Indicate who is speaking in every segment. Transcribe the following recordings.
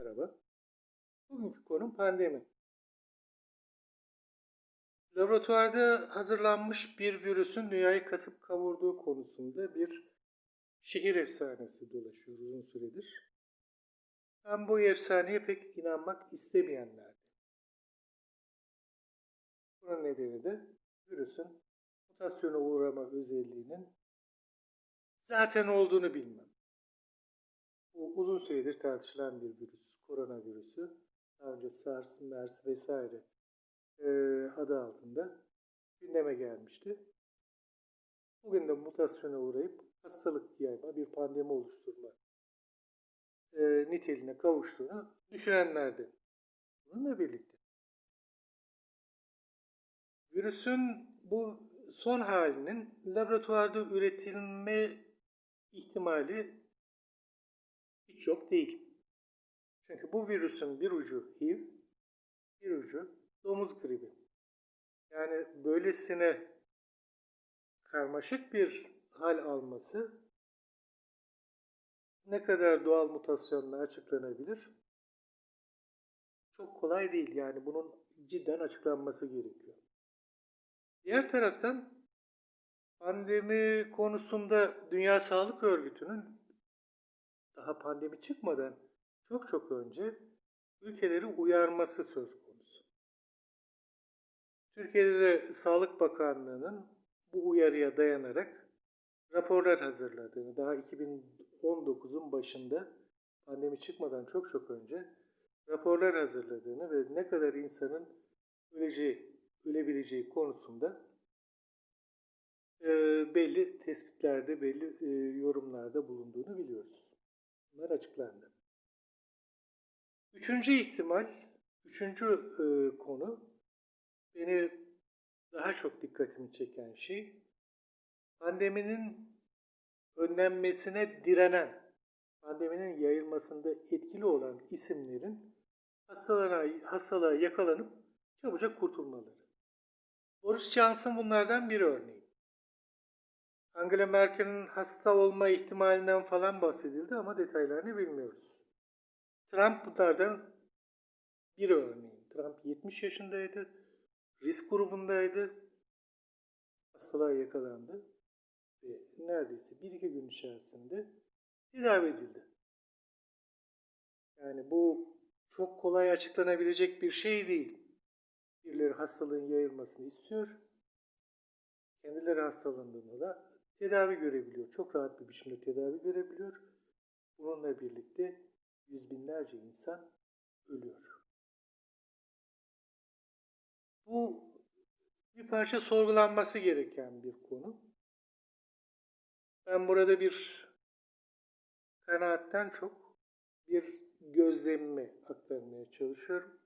Speaker 1: Merhaba. Bugünkü konum pandemi. Laboratuvarda hazırlanmış bir virüsün dünyayı kasıp kavurduğu konusunda bir şehir efsanesi dolaşıyor uzun süredir. Ben bu efsaneye pek inanmak istemeyenlerdim. Bunun nedeni de virüsün mutasyona uğrama özelliğinin zaten olduğunu bilmem. Bu uzun süredir tartışılan bir virüs, koronavirüsü. Daha önce SARS, MERS vesaire e, adı altında gündeme gelmişti. Bugün de mutasyona uğrayıp hastalık yayma, bir pandemi oluşturma e, niteliğine kavuştuğunu düşünenlerdi. Bununla birlikte virüsün bu son halinin laboratuvarda üretilme ihtimali hiç yok değil. Çünkü bu virüsün bir ucu HIV, bir ucu domuz gribi. Yani böylesine karmaşık bir hal alması ne kadar doğal mutasyonla açıklanabilir? Çok kolay değil. Yani bunun cidden açıklanması gerekiyor. Diğer taraftan pandemi konusunda Dünya Sağlık Örgütü'nün daha pandemi çıkmadan çok çok önce ülkeleri uyarması söz konusu. Türkiye'de de Sağlık Bakanlığı'nın bu uyarıya dayanarak raporlar hazırladığını, daha 2019'un başında pandemi çıkmadan çok çok önce raporlar hazırladığını ve ne kadar insanın öleceği, ölebileceği konusunda belli tespitlerde, belli yorumlarda bulunduğunu biliyoruz. Bunlar açıklandı. Üçüncü ihtimal, üçüncü e, konu beni daha çok dikkatimi çeken şey pandeminin önlenmesine direnen, pandeminin yayılmasında etkili olan isimlerin hastalığa, hastalığa yakalanıp çabucak kurtulmaları. Boris Johnson bunlardan biri örneğin. Angela Merkel'in hasta olma ihtimalinden falan bahsedildi ama detaylarını bilmiyoruz. Trump bunlardan biri örneğin. Trump 70 yaşındaydı, risk grubundaydı, hastalığa yakalandı ve neredeyse bir iki gün içerisinde tedavi edildi. Yani bu çok kolay açıklanabilecek bir şey değil. Birileri hastalığın yayılmasını istiyor. Kendileri hastalığında da tedavi görebiliyor. Çok rahat bir biçimde tedavi görebiliyor. Bununla birlikte yüz binlerce insan ölüyor. Bu bir parça sorgulanması gereken bir konu. Ben burada bir kanaatten çok bir gözlemimi aktarmaya çalışıyorum.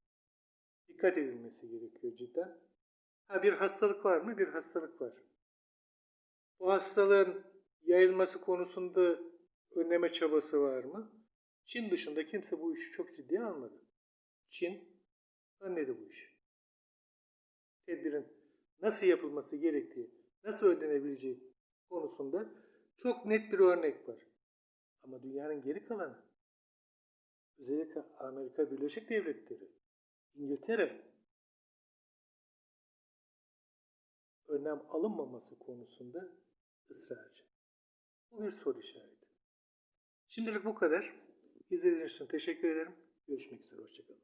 Speaker 1: Dikkat edilmesi gerekiyor cidden. Ha bir hastalık var mı? Bir hastalık var. Bu hastalığın yayılması konusunda önleme çabası var mı? Çin dışında kimse bu işi çok ciddiye almadı. Çin önledi bu işi. Tedbirin nasıl yapılması gerektiği, nasıl önlenebileceği konusunda çok net bir örnek var. Ama dünyanın geri kalanı, özellikle Amerika Birleşik Devletleri, İngiltere, önlem alınmaması konusunda ısrarcı. Bu bir soru işareti. Şimdilik bu kadar. İzlediğiniz için teşekkür ederim. Görüşmek üzere.